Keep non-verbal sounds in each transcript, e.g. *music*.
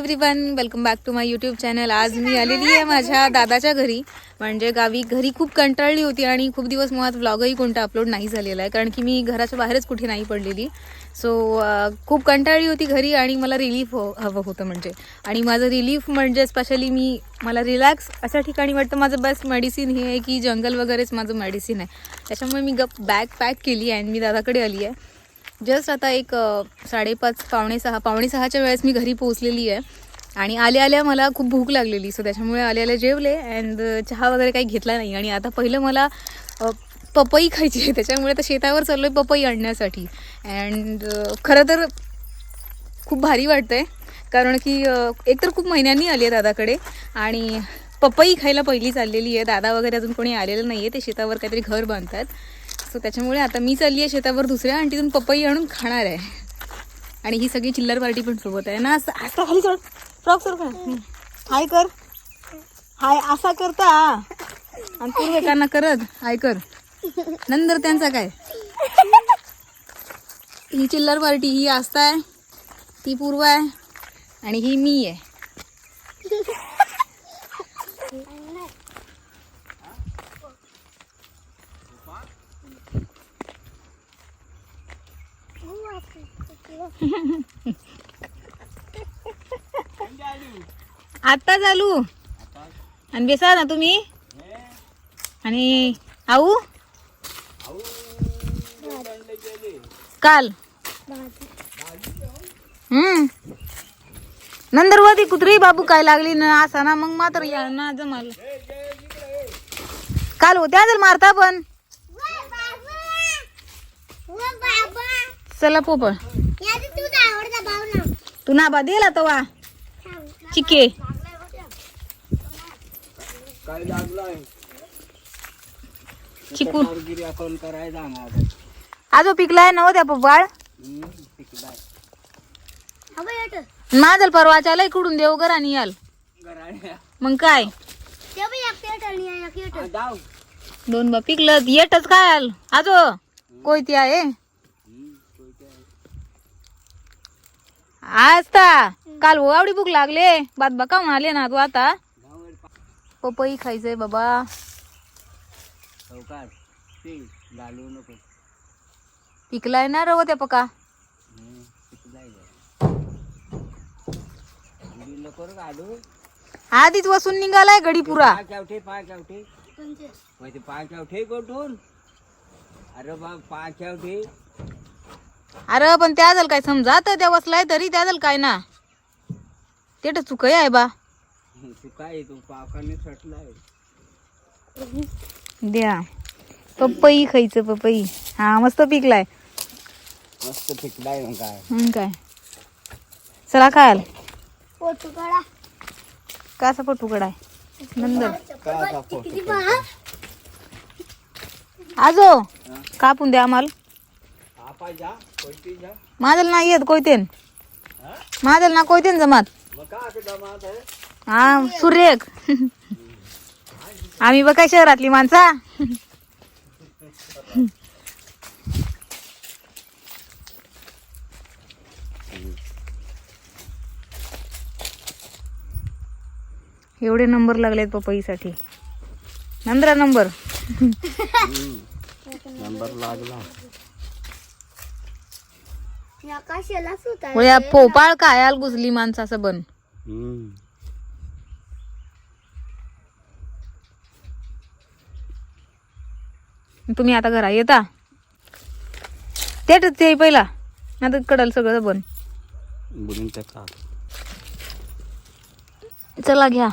Everyone welcome back to my YouTube channel आज मी आलेली आहे माझ्या दादाच्या घरी. म्हणजे गावी घरी खूप कंटाळली होती आणि खूप दिवस मुळात व्लॉगही कोणता अपलोड नाही झालेला आहे. कारण की मी घराच्या बाहेरच कुठे नाही पडलेली. सो खूप कंटाळली होती घरी आणि मला रिलीफ हो हवं होतं म्हणजे. आणि माझं रिलीफ म्हणजे स्पेशली मी मला रिलॅक्स अशा ठिकाणी वाटतं माझं बेस्ट मेडिसिन हे आहे की जंगल वगैरेच माझं मेडिसिन आहे. त्याच्यामुळे मी गप बॅग पॅक केली आहे आणि मी दादाकडे आली आहे. जस्ट आता एक साडेपाच पावणे सहा पावणे सहाच्या वेळेस मी घरी पोहोचलेली आहे. आणि आल्या आल्या मला खूप भूक लागलेली सो त्याच्यामुळे आल्या आल्या जेवले अँड चहा वगैरे काही घेतला नाही. आणि आता पहिलं मला पपई खायची आहे. त्याच्यामुळे आता शेतावर चाललो आहे पपई आणण्यासाठी. अँड खरं तर खूप भारी वाटतंय. कारण की एकतर खूप महिन्यांनी आली आहे दादाकडे. आणि पपई खायला पहिली चाललेली आहे. दादा वगैरे अजून कोणी आलेलं नाही आहे ते शेतावर काहीतरी घर बांधतात. सो त्याच्यामुळे आता मी चालली आहे शेतावर दुसऱ्या आणि तिथून पपई आणून खाणार आहे. आणि ही सगळी चिल्लर पार्टी पण सोबत आहे. ना असं असं खाली चढ फ्रॉक सर हाय कर. हाय असा करता. आणि पूर्वेकांना करत. हाय कर. नंतर त्यांचा काय? ही चिल्लर पार्टी ही आस्था आहे. ती पूर्व आहे. आणि ही मी आहे. आत्ता चालू आणि बेसा ना तुम्ही? आणि आऊ? काल? हम्म. नंतर वधी कुत्री बाबू काय लागली ना असा ना मग मात्र या ना जमाल. काल होत्या जर मारता पण? चला पोपळ. तू ना बा दिला तवा? चिके. काय लागलाय? चिकू. गिरी आपण करायला जाणार आजो पिकलाय नव त्या पोपाळ पिकलाय. माझल परवाच्या लय कुडून देऊ घर आणि याल. मग काय? दोन बा पिकलं येटच काय आल आजो कोयती आहे. आज ता काल हो आवडी भूक लागले. बात बा काऊन आले ना तू आता. पपई खायचंय बाबा. पिकलाय ना रव त्या पका. आधीच वसून निघालाय गडी पुरा. पाय केवठे पाय केवठे माहिती पाय केवठे कोठून? अरे बा पाय केवठे अरे पण त्या झालं काय समजा? तर त्या वसलाय तरी त्या झालं काय ना? ते तर चुकय आहे बा. तू काय तू पावकाने सटलाय. द्या. पपई खायचं पपई. हा मस्त पिकलाय. मस्त पिकलाय मग काय? मग काय? चला खाल. कसा पटू कडाय नंतर काय असा फोटो आजो. कापून द्या आम्हाला. माझल नाही येत कोयतेन माझल ना कोयतेन जमात. हा सुरेख. आम्ही बघा शहरातली माणसा. एवढे नंबर लागलेत पपईसाठी नंदरा नंबर. नंबर लागला. होया पोपाळ कायाल घुसली माणसाचं बन. तुम्ही आता घरा येता. तेच ते पहिला. आता कडल सगळं बन. चला घ्या.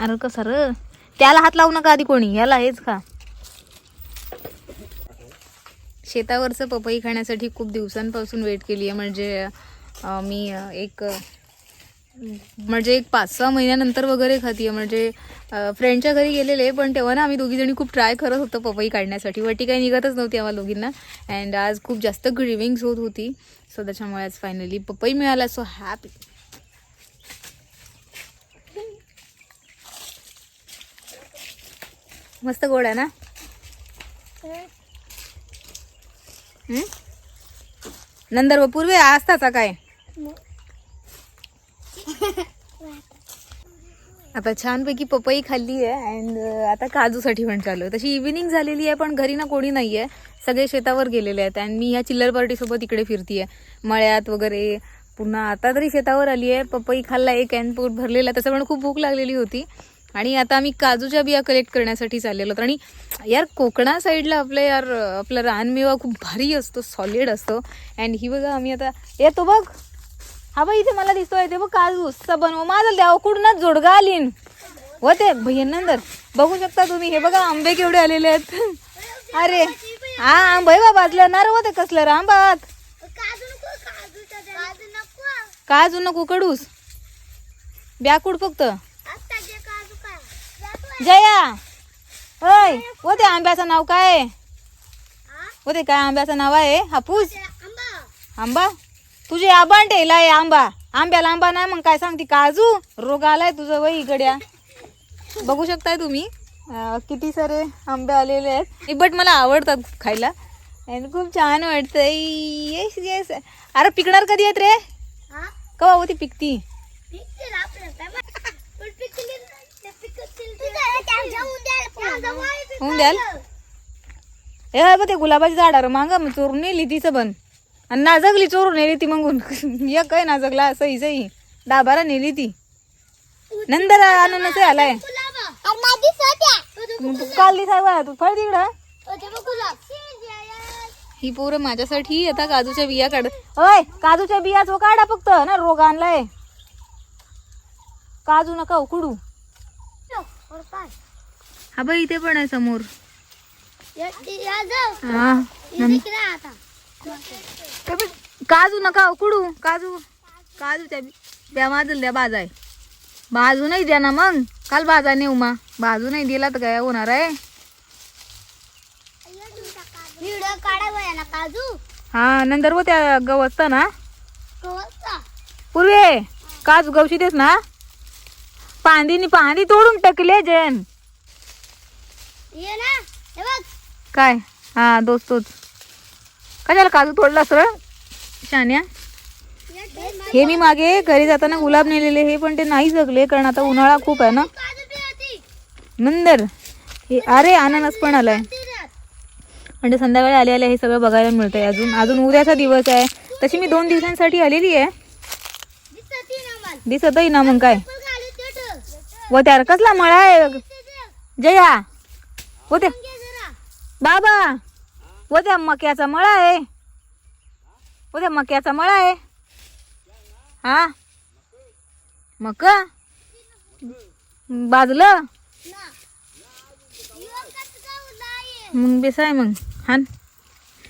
अरे कसं र? त्याला हात लावू नका आधी कोणी. याला हेच खा. शेतावरचं पपई खाण्यासाठी खूप दिवसांपासून वेट केली आहे म्हणजे मी एक म्हणजे एक पाच सहा महिन्यानंतर वगैरे खातीये. म्हणजे फ्रेंडच्या घरी गेलेले पण तेव्हा ना आम्ही दोघी जणी खूप ट्राय करत होतो पपई काढण्यासाठी. वटी काही निघतच नव्हती आम्हाला दोघींना. अँड आज खूप जास्त ग्रिविंग्स होत होती. सो त्याच्यामुळे आज फायनली पपई मिळाला. सो हॅपी मस्त गोड आहे ना? नंदर व पूर्वी असताचा काय? आता छानपैकी पपई खाल्ली आहे अँड आता काजूसाठी पण चालू तशी इव्हिनिंग झालेली आहे पण घरी ना कोणी नाही आहे सगळे शेतावर गेलेले आहेत अँड मी ह्या चिल्लर पार्टीसोबत इकडे फिरतीये. मळ्यात वगैरे पुन्हा आता तरी शेतावर आली आहे पपई खाल्ला एक अँड पोट भरलेला पण खूप भूक लागलेली होती. आणि आता आम्ही काजूच्या बिया कलेक्ट करण्यासाठी चाललेलो होतो आणि यार कोकणा साईडला आपलं यार आपला रानमेवा खूप भारी असतो सॉलिड असतो. अँड ही बघा आम्ही आता येतो बघ. हा बाई इथे मला दिसतोय ते बघ काजू सबन माझं द्यावं कुठूनच जोडगा आलीन. होते भयनंदर बघू शकता तुम्ही. हे बघा आंबे केवढे आलेले आहेत. अरे हा आंबा बा बाजलं नार होते कसलं रे आंबात काजू नको कडूस. ब्याकूड फक्त. जया! होय होते आंब्याचं नाव काय? आहे? होते काय आंब्याचं नाव आहे? हापूस? आंबा? तुझे आबांट आहे आंबा. आंब्याला आंबा नाही मग काय सांगते? काजू? रोग आलाय तुझं वही गड्या. बघू शकताय तुम्ही. किती सारे आंबे आलेले आहेत. बट मला आवडतात खायला. आणि खूप छान वाटतंय. येस येस अरे पिकणार कधी आहेत रे? कवा होती पिकती? होऊन द्याल. हे बघ ते गुलाबाची झाड मांग मग चोरून नेली तिचं पण. आणि नाजगली चोरून नेली ती मगून. *laughs* एक काय नाजगला सही. सही डाबारा नेली ती. नंतर आणूनच आलाय. काल दिसाय बा तू फळ तिकडं. ही पोरं माझ्यासाठी आता काजूच्या बिया काढ अय काजूच्या बिया तो काढा फक्त ना रोग आणलाय. काजू नका उकडू. हा बाई इथे पण आहे समोर. हा काजू नका उकडू काजू. द्या माझं द्या बाजा आहे बाजू नाही द्या ना मग. काल बाजा नेऊ मा. बाजू नाही दिला तर काय होणार आहे? काजू. हा नंतर व त्या गवत ना पूर्वे काजू गवशी देस ना? पांदीनी पांदी तोडून टाकले जन ये ना हे बघ. काय? हा दोस्तोच कशाला काजू तोडला सर शान्या? हे मी मागे घरी जाताना गुलाब नेलेले हे पण ते नाही जगले कारण आता उन्हाळा खूप आहे ना. नंतर हे अरे अननस पण आलाय. म्हणजे संध्याकाळी आले आले हे सगळं बघायला मिळतंय अजून. अजून उद्याचा दिवस आहे. तशी मी दोन दिवसांसाठी आलेली आहे. दिसतही ना मग काय. व त्यार कसला मळा आहे. जया! जरा. बाबा व त्या मक्याचा मळा आहे. त्या मक्याचा मळा आहे. हा? मक? बाजलं? मग बेस आहे? मग हान.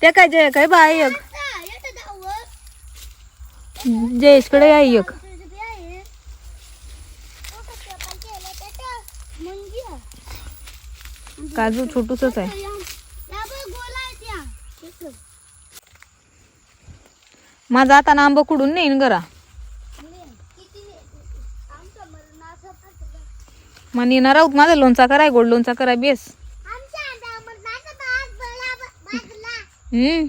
त्या काय जय काय बाय एक. जयेशकडे आहे एक तुझं बी आहे. तो कसं पण केलं ते ठेव. मुंगी आहे. काजू छोटूसच आहे. माझा आता आंबा कुडून नेईन घरा. मग येणार आहोत माझा लोणचा कराय गोड लोणचा कराय बेस. हम्म.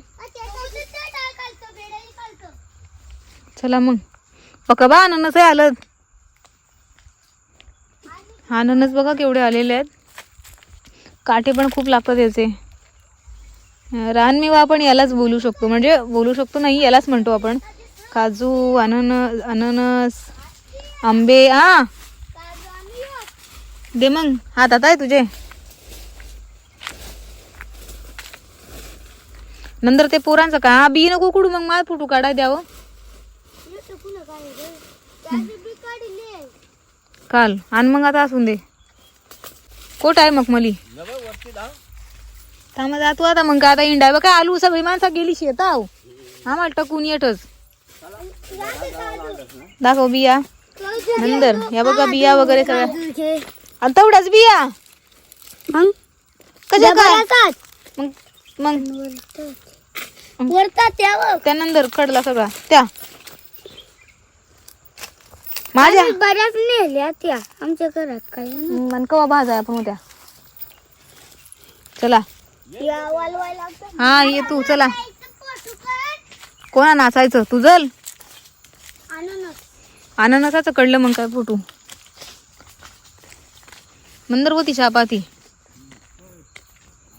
चला मग. बघा बा अननस आहे आलं. अननस बघा केवढे आलेले आहेत. काठे पण खूप लागतात याचे रानमेवा आपण यालाच बोलू शकतो. म्हणजे बोलू शकतो नाही यालाच म्हणतो आपण. काजू अननस अननस आंबे आ? दे मग. हातात आहे तुझे. नंतर ते पोरांचं का? बी नको कुडू मग. मला फुटू काढाय द्यावं हो. काल. आणि मग आता असून दे. कोट आहे मग मली थांबा जातो आता मग का आता इंडाय बघा आलू सगळी माणसं गेली शेत आहो. आम्हाला टकून येतच दाखव बिया. नंतर या बघा बिया वगैरे सगळ्या. आणि तेवढ्याच बिया. मग? कशा काय? मग मग. त्यानंतर कडला सगळा. त्या. माझ्या. बऱ्याच नेल्या त्या. आमच्या घरात काय मन कवा भाजा आपण उद्या? चला. हा ये तू चला. कोणा नाचायचं? तू जल. अननस. अननसाचं कडलं मग काय फोटो. मंदरवती चहापाती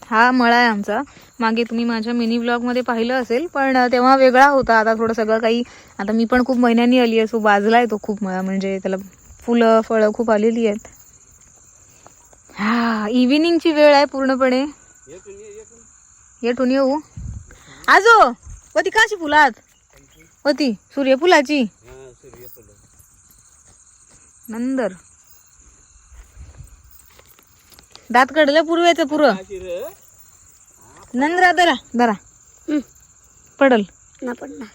हा मळा आहे आमचा. मागे तुम्ही माझ्या मिनी ब्लॉगमध्ये पाहिलं असेल पण तेव्हा वेगळा होता. आता थोडं सगळं काही आता मी पण खूप महिन्यांनी आली असो बाजलाय तो खूप मळा. म्हणजे त्याला फुलं फळं खूप आलेली आहेत. हा इव्हिनिंगची वेळ आहे पूर्णपणे. येठून येऊ. आजो वती काशी फुलात वती सूर्यफुलाची? नंदर. दात काढलं पूर्वेचं पुरं नंदरा दरा दरा पडल. ना पडणार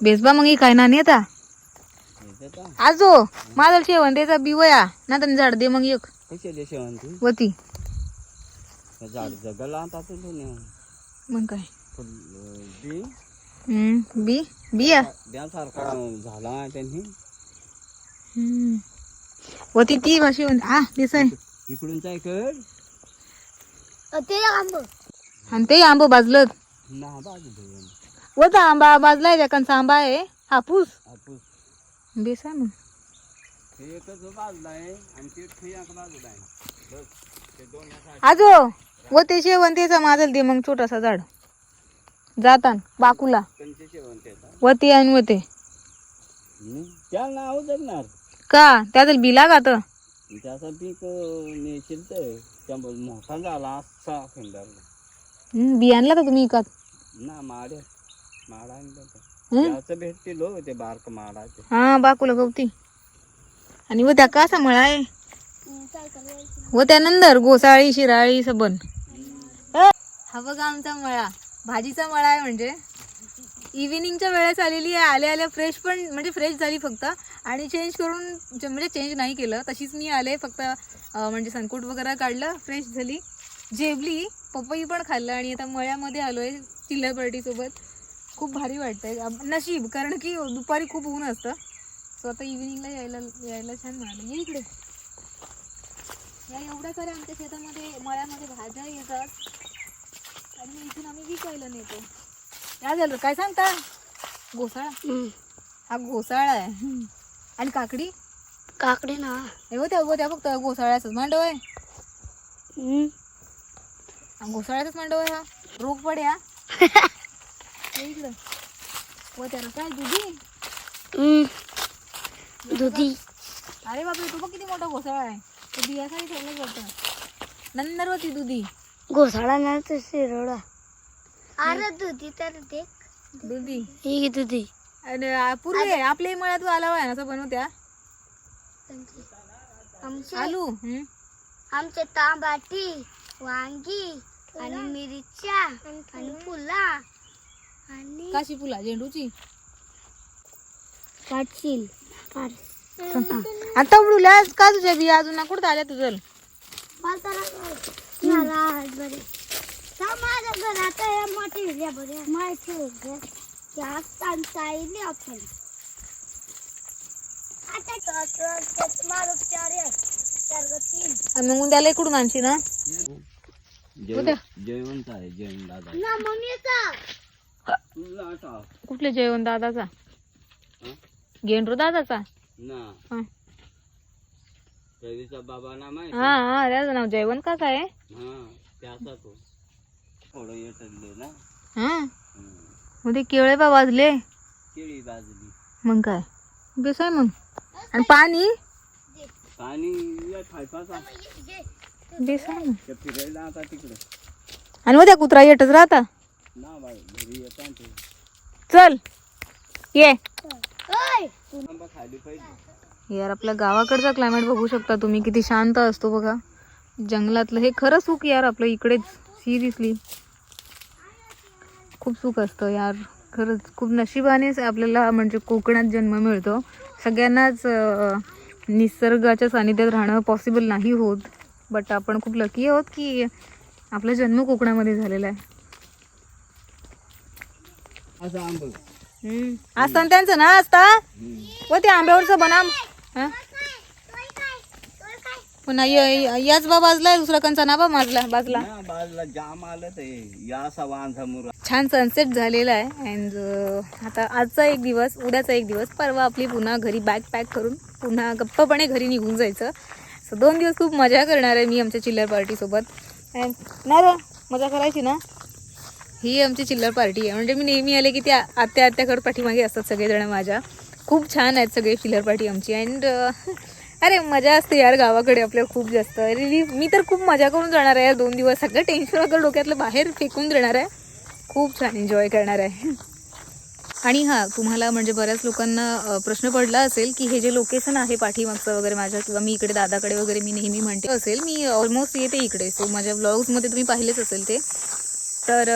बेसबा मग काय नानी आता? आजो माझा शेवण त्याचा बिवया ना तर झाड दे मग एक. कसे देशे म्हणते वती. झाड जगला आता तुझं मग काय? बी? हम्म, बी? बिया ब्यासारखा झाला त्यांनी. हम्म. वती ती भाषी हा दिसाय. इकडून काय कर ते आंब. आणि ते आंबं भाजलं ना बाजू धुवून वता आंबा भाजलाय त्याकांचा आंबा आहे. हापूस. आपण बेस आहे मग हे एकच बाजूला आहे आणि ते ठियाक बाजूला आहे. बस ते दोन असा आजो व ते त्याचा माझल दे मग छोटासा झाड. जातान बाकूला. त्यांचे त्याचा वती आणि वते नाव जगणार का? त्यातील बिला का तर त्याचं पीक नेशील तर मोठा झाला असा खिंडारला बियाणला का तुम्ही इकत? ना माड्या माडा आणलं? त्याचं भेटतील हो ते बारक माडा ते हा बाकूला गवती. आणि व त्या कसा मळा आहे? व त्यानंतर गोसाळी शिराळी सबन. हा बघा आमचा मळा. भाजीचा मळा आहे म्हणजे. इव्हिनिंगच्या वेळेस आलेली आहे. आल्या आल्या फ्रेश पण म्हणजे फ्रेश झाली फक्त. आणि चेंज करून म्हणजे चेंज नाही केलं तशीच मी आले फक्त म्हणजे सनकूट वगैरे काढलं फ्रेश झाली. जेवली पपई पण खाल्लं आणि आता मळ्यामध्ये आलोय चिल्लर पार्टीसोबत खूप भारी वाटतंय. नशीब कारण की दुपारी खूप ऊन असतं. सो आता इव्हिनिंगला यायला यायला छान मिळालं ये इकडे. या एवढ्या साऱ्या आमच्या शेतामध्ये मळ्यामध्ये भाज्या येतात. आणि मग इथून आम्ही विकायला नेतो. काय झालं. काय सांगता? घोसाळा. हा घोसाळा आहे. आणि काकडी? काकडे ना. हे हो त्या हो त्या फक्त घोसाळ्याचाच मांडव आहे. घोसाळ्याचाच मांडव आहे हा. रोग पड्या *laughs* इकडं. त्याला काय दुधी? दुधी. अरे बापरे तो बघ किती मोठा घोसाळा आहे. तो बियासाठी ठेवलं जातं नंदरवती दुधी. घोसाळा ना तर शिरोडा अरे दुधी तर ते दुधी. ही दुधी. आ, पूर्वी आपल्या मळ्यात आला आहे ना असं बनवत्या. आमचे. आलू हम्म. आमचे तांबाटी वांगी आणि मिरच्या आणि फुला. आणि काशी फुला झेंडूची? काटशील आता उडूल्या का तुझ्या बिया अजून ना कुठं आल्या तुझं माझ्या घरात मोठी माहिती त्या आपण. आणि मग उद्याला इकडून आणशी ना जेवण आहे जेवण दादा. ना मम्मीचा कुठले जेवण दादाचा? गेंडरू दादाचा? हा. बाबा हा हा, त्याचं नाव जेवण का काय हा हा. ते केळे बा वाजले. केळी बाजली मग काय? बेस आहे मग. आणि पाणी? पाणी बेस आहे मग. आणि त्या कुत्रा येतच राहता. ना बाई घरी येतात ते चल. ये. आंबा खाली पाहिजे यार आपल्या गावाकडचा क्लायमेट बघू शकता तुम्ही. किती शांत असतो बघा. जंगलातलं हे खरं सुख यार आपलं इकडेच सिरियसली खूप सुख असतं यार. खरंच खूप नशिबानेच आपल्याला म्हणजे कोकणात जन्म मिळतो. सगळ्यांनाच अं, निसर्गाच्या सानिध्यात राहणं पॉसिबल नाही होत. बट आपण खूप लकी आहोत की आपला जन्म कोकणामध्ये झालेला आहे. असं आंब. असतं ना त्यांचं ना असता? व ते आंब्यावरचं बनाम. हा? पुन्हा य- याच बा बाजला दुसरा कंचा ना बा बाजला ना बाजूला जाम आलं ते. या असा वाहन समोर छान सनसेट झालेला आहे. अँड आता आजचा एक दिवस उद्याचा एक दिवस. परवा आपली पुन्हा घरी बॅग पॅक करून पुन्हा गप्पपणे घरी निघून जायचं. सो दोन दिवस खूप मजा करणार आहे मी आमच्या चिल्लर पार्टीसोबत अँड नाही रे मजा करायची ना? ही आमची चिल्लर पार्टी आहे. म्हणजे मी नेहमी आले की त्या आत्या आत्याकडे पाठीमागे असतात सगळेजण माझ्या. खूप छान आहेत सगळे चिल्लर पार्टी आमची. अँड अरे मजा असते यार गावाकडे आपल्या खूप जास्त. रिलीफ मी तर खूप मजा करून जाणार आहे यार दोन दिवस. सगळं टेन्शन वगैरे डोक्यातलं बाहेर फेकून देणार आहे खूप छान एन्जॉय करणार आहे. आणि हां तुम्हाला म्हणजे बऱ्याच लोकांना प्रश्न पडला असेल की हे जे लोकेशन आहे पाठीमागचं वगैरे माझ्या किंवा मी इकडे दादाकडे वगैरे मी नेहमी म्हणते असेल मी ऑलमोस्ट येते इकडे. सो माझ्या ब्लॉग्समध्ये तुम्ही पाहिलेच असेल ते. तर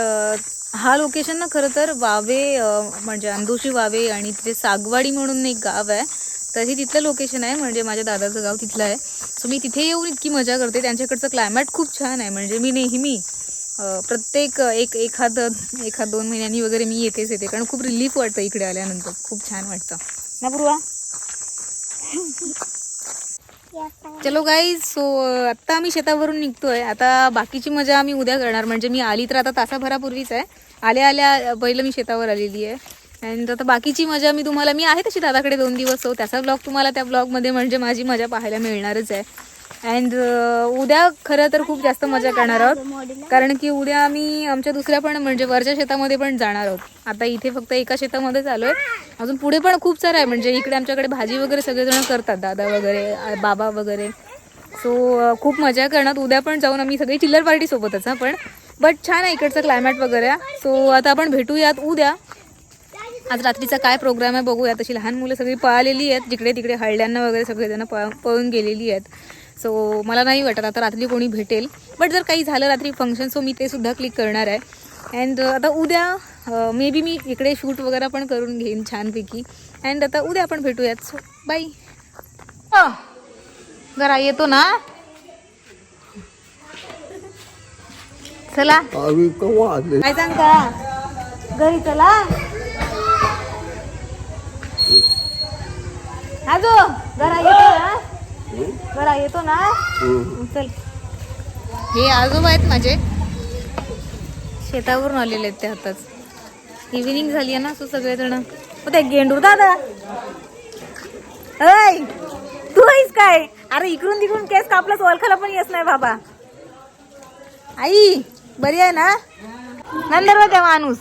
हा लोकेशन ना खरं तर वावे म्हणजे अंदोशी वावे आणि तिथे सागवाडी म्हणून एक गाव आहे. तर हे तिथलं लोकेशन आहे म्हणजे माझ्या दादाचं गाव तिथलं आहे. सो मी तिथे येऊन इतकी मजा करते. त्यांच्याकडचं क्लायमेट खूप छान आहे. म्हणजे मी नेहमी प्रत्येक एक एखाद एखाद दोन महिन्यांनी वगैरे मी येतेच येते. कारण खूप रिलीफ वाटतं इकडे आल्यानंतर. खूप छान वाटतं. ना पूर्वा चलो गाईज सो आत्ता आम्ही शेतावरून निघतोय. आता बाकीची मजा आम्ही उद्या करणार. म्हणजे मी आली तर आता तासाभरापूर्वीच आहे. आल्या आल्या पहिलं मी शेतावर आलेली आहे. अँड आता बाकीची मजा मी तुम्हाला मी आहे तशी दादाकडे दोन दिवस हो त्याचा ब्लॉग तुम्हाला त्या ब्लॉगमध्ये म्हणजे माझी मजा पाहायला मिळणारच आहे. अँड uh, उद्या खरं तर खूप जास्त मजा करणार आहोत. कारण की उद्या आम्ही आमच्या दुसऱ्या पण म्हणजे वरच्या शेतामध्ये पण जाणार आहोत. आता इथे फक्त एका शेतामध्येच आलोय अजून पुढे पण खूप सारं आहे. म्हणजे इकडे आमच्याकडे भाजी वगैरे सगळेजण करतात. दादा वगैरे बाबा वगैरे. सो uh, खूप मजा करणार. उद्या पण जाऊन आम्ही सगळी चिल्लर पार्टी सोबतच हा पण. बट छान आहे इकडचं क्लायमेट वगैरे. सो आता आपण भेटूयात उद्या. आज रात्रीचा काय प्रोग्राम आहे बघूया तशी लहान मुलं सगळी पळालेली आहेत. जिकडे तिकडे हळड्यांना वगैरे सगळेजण पळून गेलेली आहेत. सो मला नाही वाटत आता रात्री कोणी भेटेल. बट जर काही झालं रात्री फंक्शन सो मी ते सुद्धा क्लिक करणार आहे. अँड आता उद्या मे बी मी इकडे शूट वगैरे पण करून घेईन छानपैकी. अँड आता उद्या आपण भेटूयात. सो बाय जरा येतो ना. चला. काय सांगता? घरी चला. आजो जरा येतो ना. जरा येतो ना? चल. हे आजोबा आहेत माझे. शेतावरून आलेले आहेत ते आताच. इव्हिनिंग झाली आहे ना सो सगळेजण. हो ते गेंडूर दादा. ऐ तू आहेस काय? अरे इकडून तिकडून केस कापलास ओळखायला पण येत नाही बाबा. आई बरी आहे ना? नंतर त्या माणूस.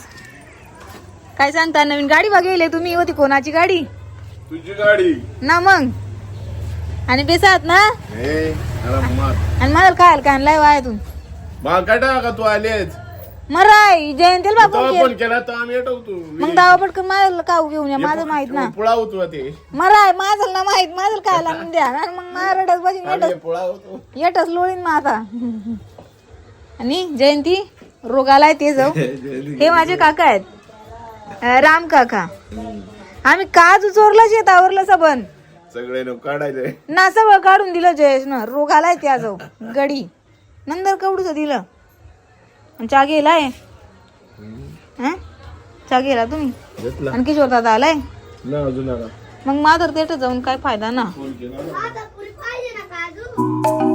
काय सांगता नवीन गाडी बघेल तुम्ही? होती कोणाची गाडी? तुझी गाडी. ना मग. आणि बेसात ना? आणि मला काय? काय आणलाय वाय तू. मग काय का तू आलेच? मराय जयंतीला बापू फोन केला तर आम्ही येतो तू. मग दावा पटकन माझं काऊ घेऊन या? माझं माहीत ना. पुळा होतो ते. मराय माझं ना माहीत. माझं काय म्हणून द्या. आणि मग मारडच बसून होतो. येतच लोळीन मग आता. आणि जयंती रोग आलाय ते जाऊ. *laughs* हे माझे काका आहेत. राम काका. आम्ही काच उचोरलं शेतावरलं सबन. सगळे लोक काढायचे. ना सगळं काढून दिलं जयेश ना. रोग आलाय त्या जाऊ. गडी. नंतर कवडूच दिलं? आणि चहा गेलाय हं? चहा गेला तुम्ही? घेतला. आणि किशोर दादा आलाय? ना अजून आला. मग माधर तेट जाऊन काय फायदा ना? फोन केला ना. आता पुरी पाहिजे ना काजू